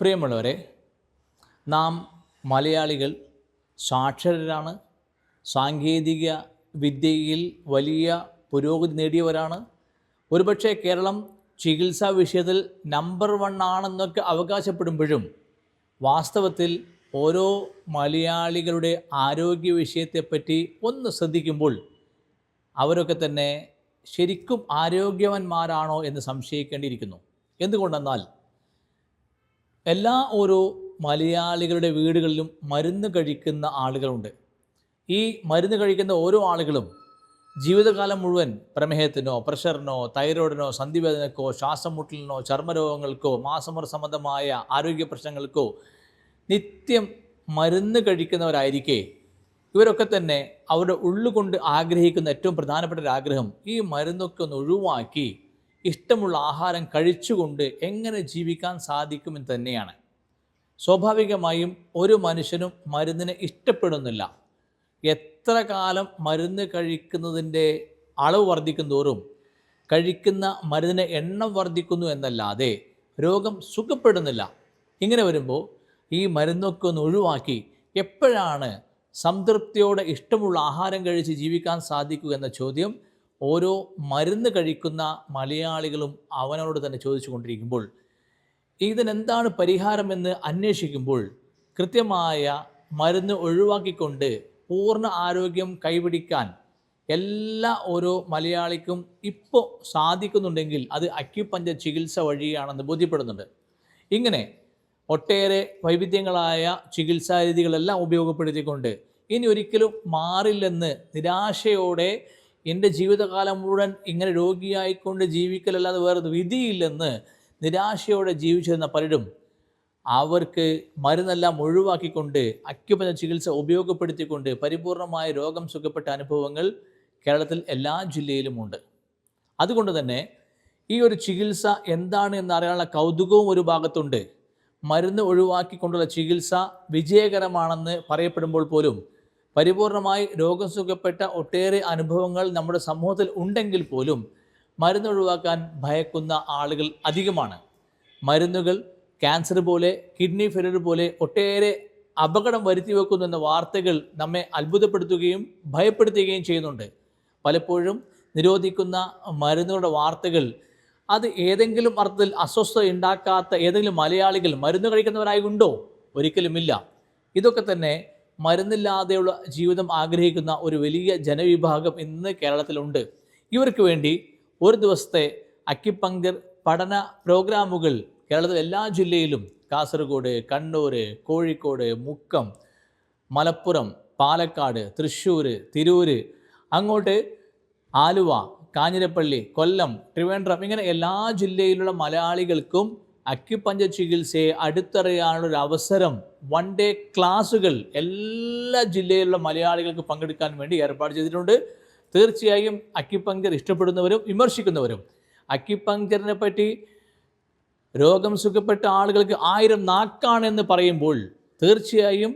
പ്രിയമുള്ളവരെ നാം മലയാളികൾ സാക്ഷരരാണ് സാങ്കേതിക വിദ്യയിൽ വലിയ പുരോഗതി നേടിയവരാണ്. ഒരുപക്ഷെ കേരളം ചികിത്സാ വിഷയത്തിൽ നമ്പർ വൺ ആണെന്നൊക്കെ അവകാശപ്പെടുമ്പോഴും വാസ്തവത്തിൽ ഓരോ മലയാളികളുടെ ആരോഗ്യ വിഷയത്തെപ്പറ്റി ഒന്ന് ശ്രദ്ധിക്കുമ്പോൾ അവരൊക്കെ തന്നെ ശരിക്കും ആരോഗ്യവന്മാരാണോ എന്ന് സംശയിക്കേണ്ടിയിരിക്കുന്നു. എന്തുകൊണ്ടെന്നാൽ എല്ലാ ഓരോ മലയാളികളുടെ വീടുകളിലും മരുന്ന് കഴിക്കുന്ന ആളുകളുണ്ട്. ഈ മരുന്ന് കഴിക്കുന്ന ഓരോ ആളുകളും ജീവിതകാലം മുഴുവൻ പ്രമേഹത്തിനോ പ്രഷറിനോ തൈറോയിഡിനോ സന്ധിവേദനക്കോ ശ്വാസം മുട്ടലിനോ ചർമ്മരോഗങ്ങൾക്കോ മാസമുറ സംബന്ധമായ ആരോഗ്യ പ്രശ്നങ്ങൾക്കോ നിത്യം മരുന്ന് കഴിക്കുന്നവരായിരിക്കെ. ഇവരൊക്കെ തന്നെ അവരുടെ ഉള്ളുകൊണ്ട് ആഗ്രഹിക്കുന്ന ഏറ്റവും പ്രധാനപ്പെട്ട ഒരു ആഗ്രഹം ഈ മരുന്നൊക്കെ ഒന്ന് ഒഴിവാക്കി ഇഷ്ടമുള്ള ആഹാരം കഴിച്ചുകൊണ്ട് എങ്ങനെ ജീവിക്കാൻ സാധിക്കുമെന്ന് തന്നെയാണ്. സ്വാഭാവികമായും ഒരു മനുഷ്യനും മരുന്നിനെ ഇഷ്ടപ്പെടുന്നില്ല. എത്ര കാലം മരുന്ന് കഴിക്കുന്നതിന്റെ അളവ് വർദ്ധിക്കും തോറും കഴിക്കുന്ന മരുന്നിന് എണ്ണം വർദ്ധിക്കുന്നു എന്നല്ലാതെ രോഗം സുഖപ്പെടുന്നില്ല. ഇങ്ങനെ വരുമ്പോൾ ഈ മരുന്നൊക്കെ ഒന്ന് ഒഴിവാക്കി എപ്പോഴാണ് സംതൃപ്തിയോടെ ഇഷ്ടമുള്ള ആഹാരം കഴിച്ച് ജീവിക്കാൻ സാധിക്കുക എന്ന ചോദ്യം ഓരോ മരുന്ന് കഴിക്കുന്ന മലയാളികളും അവനോട് തന്നെ ചോദിച്ചു കൊണ്ടിരിക്കുമ്പോൾ ഇതിനെന്താണ് പരിഹാരമെന്ന് അന്വേഷിക്കുമ്പോൾ കൃത്യമായ മരുന്ന് ഒഴിവാക്കിക്കൊണ്ട് പൂർണ ആരോഗ്യം കൈപിടിക്കാൻ എല്ലാ ഓരോ മലയാളിക്കും ഇപ്പോൾ സാധിക്കുന്നുണ്ടെങ്കിൽ അത് അക്യുപഞ്ച ചികിത്സ വഴിയാണെന്ന് ബോധ്യപ്പെടുന്നുണ്ട്. ഇങ്ങനെ ഒട്ടേറെ വൈവിധ്യങ്ങളായ ചികിത്സാ രീതികളെല്ലാം ഉപയോഗപ്പെടുത്തിക്കൊണ്ട് ഇനി ഒരിക്കലും മാറില്ലെന്ന് നിരാശയോടെ എന്റെ ജീവിതകാലം മുഴുവൻ ഇങ്ങനെ രോഗിയായിക്കൊണ്ട് ജീവിക്കലല്ലാതെ വേറെ വിധിയില്ലെന്ന് നിരാശയോടെ ജീവിച്ചിരുന്ന പലരും അവർക്ക് മരുന്നെല്ലാം ഒഴിവാക്കിക്കൊണ്ട് അക്യുപഞ്ചർ ചികിത്സ ഉപയോഗപ്പെടുത്തിക്കൊണ്ട് പരിപൂർണമായ രോഗം സുഖപ്പെട്ട അനുഭവങ്ങൾ കേരളത്തിൽ എല്ലാ ജില്ലയിലുമുണ്ട്. അതുകൊണ്ട് തന്നെ ഈ ഒരു ചികിത്സ എന്താണ് എന്നറിയാനുള്ള കൗതുകവും ഒരു ഭാഗത്തുണ്ട്. മരുന്ന് ഒഴിവാക്കിക്കൊണ്ടുള്ള ചികിത്സ വിജയകരമാണെന്ന് പറയപ്പെടുമ്പോൾ പോലും പരിപൂർണമായി രോഗം സുഖപ്പെട്ട ഒട്ടേറെ അനുഭവങ്ങൾ നമ്മുടെ സമൂഹത്തിൽ ഉണ്ടെങ്കിൽ പോലും മരുന്ന് ഒഴിവാക്കാൻ ഭയക്കുന്ന ആളുകൾ അധികമാണ്. മരുന്നുകൾ ക്യാൻസർ പോലെ കിഡ്നി ഫെയിലിയർ പോലെ ഒട്ടേറെ അപകടം വരുത്തി വെക്കുന്നു എന്ന വാർത്തകൾ നമ്മെ അത്ഭുതപ്പെടുത്തുകയും ഭയപ്പെടുത്തുകയും ചെയ്യുന്നുണ്ട്. പലപ്പോഴും നിരോധിക്കുന്ന മരുന്നുകളുടെ വാർത്തകൾ അത് ഏതെങ്കിലും അർത്ഥത്തിൽ അസ്വസ്ഥത ഉണ്ടാക്കാത്ത ഏതെങ്കിലും മലയാളികൾ മരുന്ന് കഴിക്കുന്നവരായി ഉണ്ടോ? ഒരിക്കലുമില്ല. ഇതൊക്കെ തന്നെ മരുന്നില്ലാതെയുള്ള ജീവിതം ആഗ്രഹിക്കുന്ന ഒരു വലിയ ജനവിഭാഗം ഇന്ന് കേരളത്തിലുണ്ട്. ഇവർക്ക് വേണ്ടി ഒരു ദിവസത്തെ അക്കിപ്പങ്കർ പഠന പ്രോഗ്രാമുകൾ കേരളത്തിലെ എല്ലാ ജില്ലയിലും കാസർഗോഡ് കണ്ണൂർ കോഴിക്കോട് മുക്കം മലപ്പുറം പാലക്കാട് തൃശ്ശൂർ തിരൂർ അങ്ങോട്ട് ആലുവ കാഞ്ഞിരപ്പള്ളി കൊല്ലം ട്രിവാൻഡ്രം ഇങ്ങനെ എല്ലാ ജില്ലയിലുള്ള മലയാളികൾക്കും അക്യുപഞ്ച ചികിത്സയെ അടുത്തറിയാനുള്ള ഒരു അവസരം വൺ ഡേ ക്ലാസ്സുകൾ എല്ലാ ജില്ലയിലുള്ള മലയാളികൾക്ക് പങ്കെടുക്കാൻ വേണ്ടി ഏർപ്പാട് ചെയ്തിട്ടുണ്ട്. തീർച്ചയായും അക്കിപ്പങ്കർ ഇഷ്ടപ്പെടുന്നവരും വിമർശിക്കുന്നവരും. അക്കിപ്പങ്കറിനെ പറ്റി രോഗം സുഖപ്പെട്ട ആളുകൾക്ക് ആയിരം നാക്കാണെന്ന് പറയുമ്പോൾ തീർച്ചയായും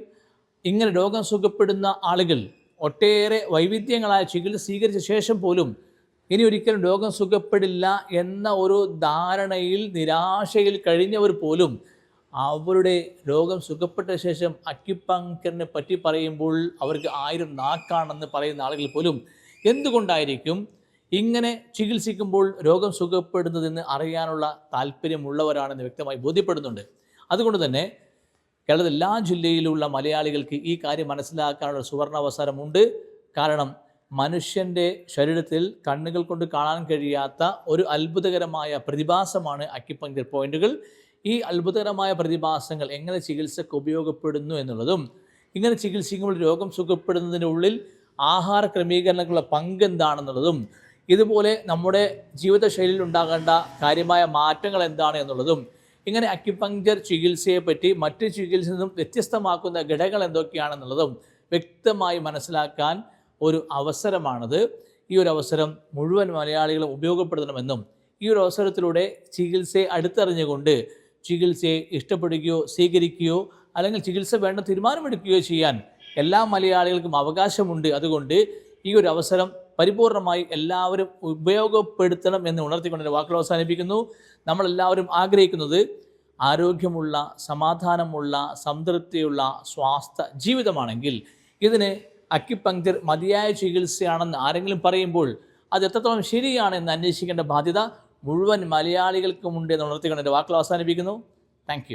ഇങ്ങനെ രോഗം സുഖപ്പെടുന്ന ആളുകൾ ഒട്ടേറെ വൈവിധ്യങ്ങളായ ചികിത്സ സ്വീകരിച്ച ശേഷം പോലും ഇനി ഒരിക്കലും രോഗം സുഖപ്പെടില്ല എന്ന ഒരു ധാരണയിൽ നിരാശയിൽ കഴിഞ്ഞവർ പോലും അവരുടെ രോഗം സുഖപ്പെട്ട ശേഷം അക്യുപങ്കറിനെ പറ്റി പറയുമ്പോൾ അവർക്ക് ആയിരം നാക്കാണെന്ന് പറയുന്ന ആളുകൾ പോലും എന്തുകൊണ്ടായിരിക്കും ഇങ്ങനെ ചികിത്സിക്കുമ്പോൾ രോഗം സുഖപ്പെടുന്നതെന്ന് അറിയാനുള്ള താല്പര്യമുള്ളവരാണെന്ന് വ്യക്തമായി ബോധ്യപ്പെടുന്നുണ്ട്. അതുകൊണ്ട് തന്നെ കേരളത്തിൽ എല്ലാ ജില്ലയിലുള്ള മലയാളികൾക്ക് ഈ കാര്യം മനസ്സിലാക്കാനുള്ള സുവർണാവസരമുണ്ട്. കാരണം മനുഷ്യന്റെ ശരീരത്തിൽ കണ്ണുകൾ കൊണ്ട് കാണാൻ കഴിയാത്ത ഒരു അത്ഭുതകരമായ പ്രതിഭാസമാണ് അക്യുപങ്ക്ചർ പോയിന്റുകൾ. ഈ അത്ഭുതകരമായ പ്രതിഭാസങ്ങൾ എങ്ങനെ ചികിത്സക്ക് ഉപയോഗപ്പെടുന്നു എന്നുള്ളതും ഇങ്ങനെ ചികിത്സിക്കുമ്പോൾ രോഗം സുഖപ്പെടുന്നതിന്റെ ഉള്ളിൽ ആഹാര ക്രമീകരണങ്ങളുടെ പങ്ക് എന്താണെന്നുള്ളതും ഇതുപോലെ നമ്മുടെ ജീവിതശൈലിയിൽ ഉണ്ടാകേണ്ട കാര്യമായ മാറ്റങ്ങൾ എന്താണ് എന്നുള്ളതും ഇങ്ങനെ അക്യുപങ്ക്ചർ ചികിത്സയെ പറ്റി മറ്റ് ചികിത്സയിൽ നിന്നും വ്യത്യസ്തമാക്കുന്ന ഘടകങ്ങൾ എന്തൊക്കെയാണെന്നുള്ളതും വ്യക്തമായി മനസ്സിലാക്കാൻ ഒരു അവസരമാണത്. ഈ ഒരു അവസരം മുഴുവൻ മലയാളികളും ഉപയോഗപ്പെടുത്തണമെന്നും ഈ ഒരു അവസരത്തിലൂടെ ചികിത്സയെ അടുത്തറിഞ്ഞുകൊണ്ട് ചികിത്സയെ ഇഷ്ടപ്പെടുകയോ സ്വീകരിക്കുകയോ അല്ലെങ്കിൽ ചികിത്സ വേണ്ട തീരുമാനമെടുക്കുകയോ ചെയ്യാൻ എല്ലാ മലയാളികൾക്കും അവകാശമുണ്ട്. അതുകൊണ്ട് ഈ ഒരു അവസരം പരിപൂർണമായി എല്ലാവരും ഉപയോഗപ്പെടുത്തണം എന്ന് ഉണർത്തിക്കൊണ്ട് വാക്കുകൾ അവസാനിപ്പിക്കുന്നു. നമ്മളെല്ലാവരും ആഗ്രഹിക്കുന്നത് ആരോഗ്യമുള്ള സമാധാനമുള്ള സംതൃപ്തിയുള്ള സ്വാസ്ഥ ജീവിതമാണെങ്കിൽ ഇതിന് അക്യുപങ്ക്ചർ മതിയായ ചികിത്സയാണെന്ന് ആരെങ്കിലും പറയുമ്പോൾ അത് എത്രത്തോളം ശരിയാണ് എന്ന് അന്വേഷിക്കേണ്ട ബാധ്യത മുഴുവൻ മലയാളികൾക്കുമുണ്ട് എന്ന് ഉണർത്തിക്കൊണ്ട് എന്റെ വാക്കുകൾ അവസാനിപ്പിക്കുന്നു. താങ്ക്